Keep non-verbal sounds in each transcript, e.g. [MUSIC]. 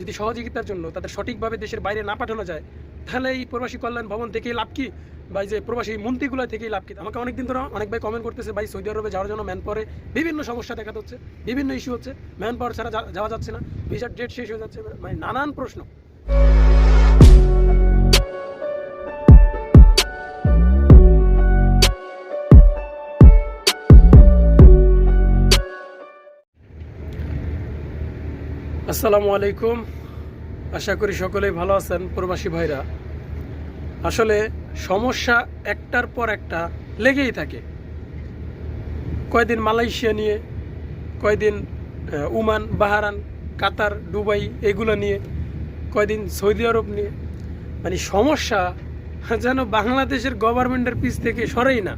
যদি সহযোগিতার জন্য তাদের সঠিকভাবে দেশের বাইরে না পাঠানো যায়, তাহলে এই প্রবাসী কল্যাণ ভবন থেকেই লাভ কি? বা যে প্রবাসী মন্ত্রীগুলো থেকেই লাভ কি? আমাকে অনেকদিন ধরে অনেক ভাই কমেন্ট করতেছে, ভাই, সৌদি আরবে যাওয়ার জন্য ম্যান পাওয়ারে বিভিন্ন সমস্যা দেখা যাচ্ছে বিভিন্ন ইস্যু হচ্ছে ম্যান পাওয়ার ছাড়া যাওয়া যাচ্ছে না ভিসার ডেট শেষ হয়ে যাচ্ছে মানে নানান প্রশ্ন। আসসালামু আলাইকুম। আশা করি সকলেই ভালো আছেন, প্রবাসী ভাইরা। আসলে সমস্যা একটার পর একটা লেগেই থাকে। কয়দিন মালয়েশিয়া নিয়ে, কয়দিন উমান বাহারান কাতার, দুবাই এগুলো নিয়ে, কয়দিন সৌদি আরব নিয়ে। মানে সমস্যা যেন বাংলাদেশের গভর্নমেন্টের পিছ থেকে সরেই না,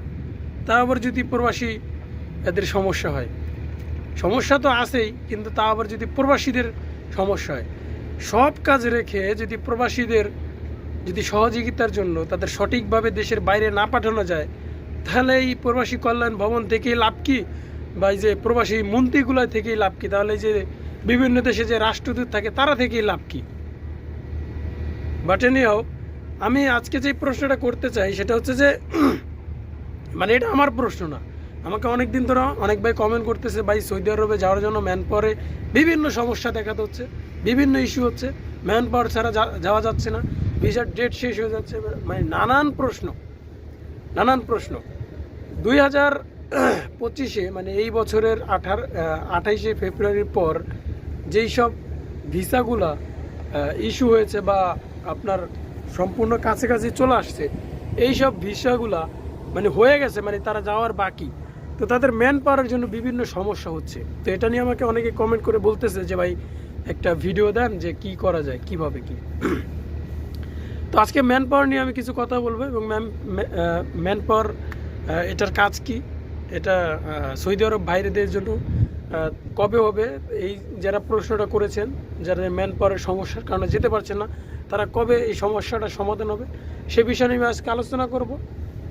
তা আবার যদি প্রবাসী এদের সমস্যা হয়। সমস্যা তো আছেই, কিন্তু তা আবার যদি প্রবাসীদের সমস্যা হয় সব কাজ রেখে যদি প্রবাসীদের যদি সহযোগিতার জন্য তাদের সঠিকভাবে দেশের বাইরে না পাঠানো যায়, তাহলে এই প্রবাসী কল্যাণ ভবন থেকেই লাভ কি? বা এই যে প্রবাসী মন্ত্রীগুলো থেকেই লাভ কি? তাহলে যে বিভিন্ন দেশে যে রাষ্ট্রদূত থাকে, তারা থেকেই লাভ কি? বাট এনিহাও আমি আজকে যে প্রশ্নটা করতে চাই, সেটা হচ্ছে যে [CLEARS THROAT] মানে এটা আমার প্রশ্ন না। আমাকে অনেক দিন ধরে অনেক ভাই কমেন্ট করতেছে, ভাই, সৌদি আরবে যাওয়ার জন্য ম্যান পাওয়ারে বিভিন্ন সমস্যা দেখাতে হচ্ছে বিভিন্ন ইস্যু হচ্ছে ম্যান পাওয়ার ছাড়া যাওয়া যাচ্ছে না ভিসার ডেট শেষ হয়ে যাচ্ছে। মানে নানান প্রশ্ন নানান প্রশ্ন। দুই হাজার পঁচিশে মানে এই বছরের আঠার আঠাইশে ফেব্রুয়ারির পর যেই সব ভিসাগুলা ইস্যু হয়েছে বা আপনার সম্পূর্ণ কাছাকাছি চলে আসছে, এই সব ভিসাগুলা মানে হয়ে গেছে মানে তারা যাওয়ার বাকি। তো তাদের ম্যান পাওয়ার জন্য বিভিন্ন সমস্যা হচ্ছে। তো এটা নিয়ে আমাকে অনেকে কমেন্ট করে বলতেছে যে, ভাই, একটা ভিডিও দেন যে কি করা যায়, কীভাবে কি? তো আজকে ম্যান পাওয়ার নিয়ে আমি কিছু কথা বলব এবং ম্যাম ম্যান পাওয়ার এটার কাজ কি? এটা সৌদি আরব বাইরেদের জন্য কবে হবে? এই যারা প্রশ্নটা করেছেন, যারা ম্যান পাওয়ারের সমস্যার কারণে যেতে পারছেন না, তারা কবে এই সমস্যাটা সমাধান হবে? সে বিষয়ে আমি আজকে আলোচনা করব।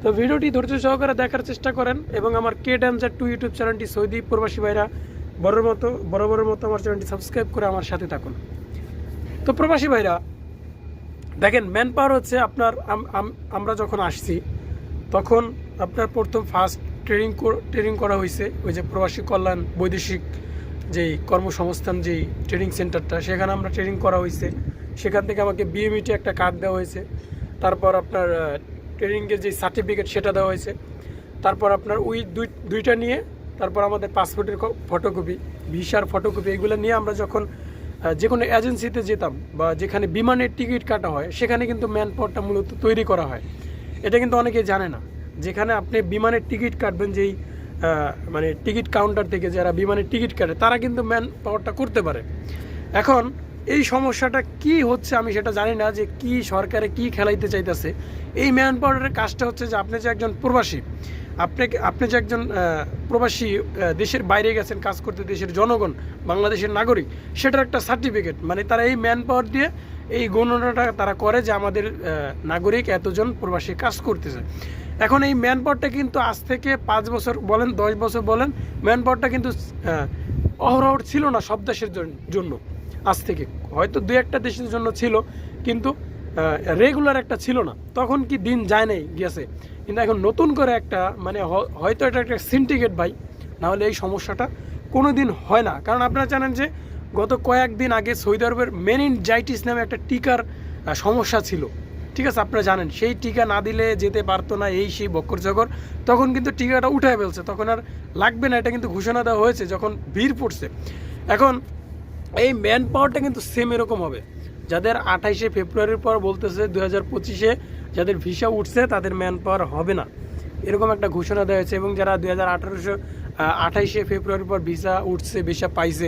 তো ভিডিওটি ধৈর্য সহকারে দেখার চেষ্টা করেন এবং আমার কে ড্যামজার টু ইউটিউব চ্যানেলটি সৌদি প্রবাসী ভাইরা বড়ের মতো বড় বড়ের মতো আমার চ্যানেলটি সাবস্ক্রাইব করে আমার সাথে থাকুন। তো প্রবাসী ভাইরা, দেখেন ম্যান পাওয়ার হচ্ছে আপনার, আম- আম- আমরা যখন আসছি, তখন আপনার প্রথম ফার্স্ট ট্রেনিং ট্রেনিং করা হয়েছে ওই যে প্রবাসী কল্যাণ বৈদেশিক যেই কর্মসংস্থান যেই ট্রেনিং সেন্টারটা সেখানে আমরা ট্রেনিং করা হয়েছে সেখান থেকে আমাকে বিএমইটি একটা কার্ড দেওয়া হয়েছে তারপর আপনার ট্রেনিংয়ের যে সার্টিফিকেট সেটা দেওয়া হয়েছে। তারপর আপনার ওই দুই, দুইটা নিয়ে তারপর আমাদের পাসপোর্টের ফটোকপি ভিসার ফটোকপি এগুলো নিয়ে আমরা যখন যে কোনো এজেন্সিতে যেতাম বা যেখানে বিমানের টিকিট কাটা হয়, সেখানে কিন্তু ম্যান পাওয়ারটা মূলত তৈরি করা হয়। এটা কিন্তু অনেকে জানে না। যেখানে আপনি বিমানের টিকিট কাটবেন, যেই মানে টিকিট কাউন্টার থেকে যারা বিমানের টিকিট কাটে, তারা কিন্তু ম্যান পাওয়ারটা করতে পারে। এখন এই সমস্যাটা কি হচ্ছে আমি সেটা জানি না যে কি সরকারে কি খেলাইতে চাইতেছে। এই ম্যান পাওয়ারের কাজটা হচ্ছে যে আপনি যে একজন প্রবাসী আপনি আপনি যে একজন প্রবাসী দেশের বাইরে গেছেন কাজ করতে দেশের জনগণ বাংলাদেশের নাগরিক সেটার একটা সার্টিফিকেট মানে তারা এই ম্যান পাওয়ার দিয়ে এই গণনাটা তারা করে যে আমাদের নাগরিক এতজন প্রবাসী কাজ করতেছে। এখন এই ম্যান পাওয়ারটা কিন্তু আজ থেকে পাঁচ বছর বলেন দশ বছর বলেন ম্যান পাওয়ারটা কিন্তু আহ, অহরহ ছিল না সব দেশের জন্য। আজ থেকে। হয়তো দু একটা দেশের জন্য ছিল, কিন্তু রেগুলার একটা ছিল না। তখন কি দিন যায় নাই গেছে কিন্তু এখন নতুন করে একটা মানে হয়তো এটা একটা সিন্ডিকেট ভাই, নাহলে এই সমস্যাটা কোনো দিন হয় না। কারণ আপনারা জানেন যে, গত কয়েকদিন আগে সৌদি আরবের মেনিনজাইটিস নামে একটা টিকার সমস্যা ছিল। ঠিক আছে, আপনারা জানেন, সেই টিকা না দিলে যেতে পারতো না এই সেই বক্কর জগর তখন কিন্তু টিকাটা উঠায় ফেলছে। তখন আর লাগবে না, এটা কিন্তু ঘোষণা দেওয়া হয়েছে যখন ভিড় পড়ছে। এখন এই ম্যান পাওয়ারটা কিন্তু সেম এরকম হবে। যাদের আঠাইশে ফেব্রুয়ারির পর বলতেছে দু হাজার পঁচিশে যাদের ভিসা উঠছে, তাদের ম্যান পাওয়ার হবে না। এরকম একটা ঘোষণা দেওয়া হয়েছে এবং যারা দুই হাজার আঠারোশো আঠাইশে ফেব্রুয়ারির পর ভিসা উঠছে ভিসা পাইছে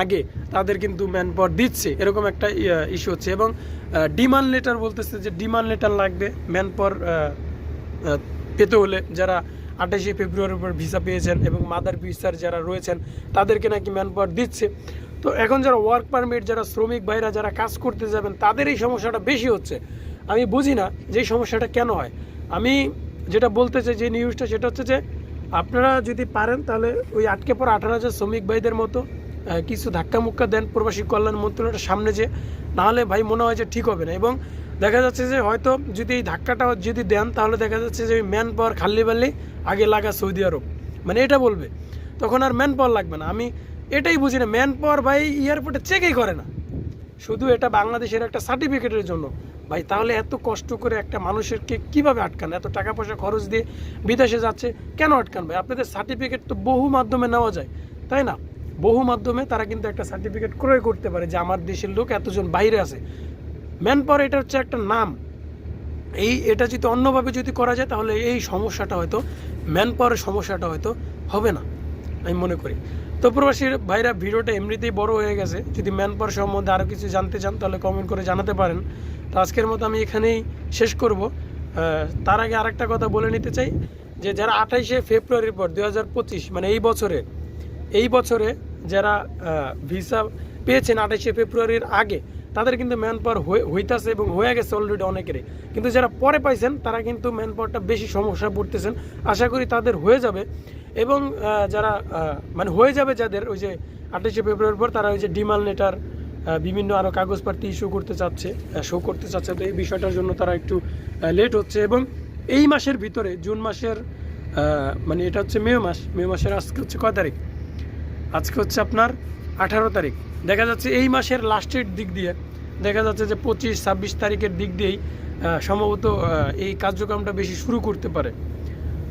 আগে, তাদের কিন্তু ম্যান পাওয়ার দিচ্ছে। এরকম একটা ইস্যু হচ্ছে এবং ডিমান্ড লেটার বলতেছে যে ডিমান্ড লেটার লাগবে ম্যান পাওয়ার পেতে হলে। যারা আঠাশে ফেব্রুয়ারির পর ভিসা পেয়েছেন এবং মাদার ভিসার যারা রয়েছেন, তাদেরকে নাকি ম্যান পাওয়ার দিচ্ছে। তো এখন যারা ওয়ার্ক পারমিট যারা শ্রমিক ভাইরা যারা কাজ করতে যাবেন, তাদের এই সমস্যাটা বেশি হচ্ছে। আমি বুঝি না যে সমস্যাটা কেন হয়। আমি যেটা বলতে চাই যে নিউজটা সেটা হচ্ছে যে, আপনারা যদি পারেন তাহলে ওই আটকে পড়া আঠারো হাজার শ্রমিক ভাইদের মতো কিছু ধাক্কা মুক্কা দেন প্রবাসী কল্যাণ মন্ত্রণালয়ের সামনে যে নাহলে ভাই মনে হয় যে ঠিক হবে না। এবং দেখা যাচ্ছে যে হয়তো যদি এই ধাক্কাটা যদি দেন, তাহলে দেখা যাচ্ছে যে ম্যান পাওয়ার খাল্লি বাল্লি আগে লাগা সৌদি আরব। মানে এটা বলবে। তখন আর ম্যান পাওয়ার লাগবে না। আমি এটাই বুঝি না। ম্যান পাওয়ার ভাই এয়ারপোর্টে চেকই করে না। শুধু এটা বাংলাদেশের একটা সার্টিফিকেটের জন্য। ভাই, তাহলে এত কষ্ট করে একটা মানুষেরকে কীভাবে আটকান? এত টাকা পয়সা খরচ দিয়ে বিদেশে যাচ্ছে, কেন আটকান ভাই? আপনাদের সার্টিফিকেট তো বহু মাধ্যমে নেওয়া যায়, তাই না? বহু মাধ্যমে তারা কিন্তু একটা সার্টিফিকেট ক্রয় করতে পারে যে আমার দেশের লোক এতজন বাইরে আছে। ম্যান পাওয়ার এটা হচ্ছে একটা নাম। এই, এটা যদি অন্যভাবে যদি করা যায়, তাহলে এই সমস্যাটা হয়তো ম্যান পাওয়ারের সমস্যাটা হয়তো হবে না, আমি মনে করি। তো প্রবাসীর ভাইরা ভিডিওটা এমনিতেই বড় হয়ে গেছে। যদি ম্যান সম্বন্ধে আরও কিছু জানতে চান, তাহলে কমেন্ট করে জানাতে পারেন। তো আজকের মতো আমি এখানেই শেষ করব। তার আগে আরেকটা কথা বলে নিতে চাই, যে যারা আঠাইশে ফেব্রুয়ারির পর দু হাজার পঁচিশ মানে এই বছরে এই বছরে যারা ভিসা পেয়েছেন আঠাইশে ফেব্রুয়ারির আগে, তাদের কিন্তু ম্যান পাওয়ার হইতাছে এবং হয়ে গেছে অলরেডি অনেকেরই। কিন্তু যারা পরে পাইছেন, তারা কিন্তু ম্যান পাওয়ারটা বেশি সমস্যা পড়তেছেন। আশা করি তাদের হয়ে যাবে। এবং যারা মানে হয়ে যাবে যাদের ওই যে আঠাইশে ফেব্রুয়ারির পর তারা ওই যে ডিমাল লেটার বিভিন্ন আরও কাগজপত্র ইস্যু করতে চাচ্ছে শো করতে চাচ্ছে। তো এই বিষয়টার জন্য তারা একটু লেট হচ্ছে এবং এই মাসের ভিতরে, জুন মাসের মানে এটা হচ্ছে মে মাস, মে মাসের আজকে হচ্ছে কয় তারিখ? আজকে হচ্ছে আপনার আঠারো তারিখ। দেখা যাচ্ছে এই মাসের লাস্টের দিক দিয়ে, দেখা যাচ্ছে যে পঁচিশ, ছাব্বিশ তারিখের দিক দিয়েই সম্ভবত এই কার্যক্রমটা বেশি শুরু করতে পারে।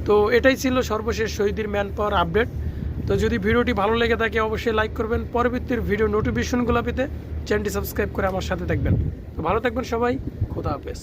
তো এটাই ছিল সর্বশেষ শহীদের ম্যান পাওয়ার আপডেট। তো যদি ভিডিওটি ভালো লেগে থাকে, অবশ্যই লাইক করবেন। পরবর্তীর ভিডিও নোটিফিকেশনগুলো পেতে চ্যানেলটি সাবস্ক্রাইব করে আমার সাথে থাকবেন। তো ভালো থাকবেন সবাই। খোদা হাফেজ।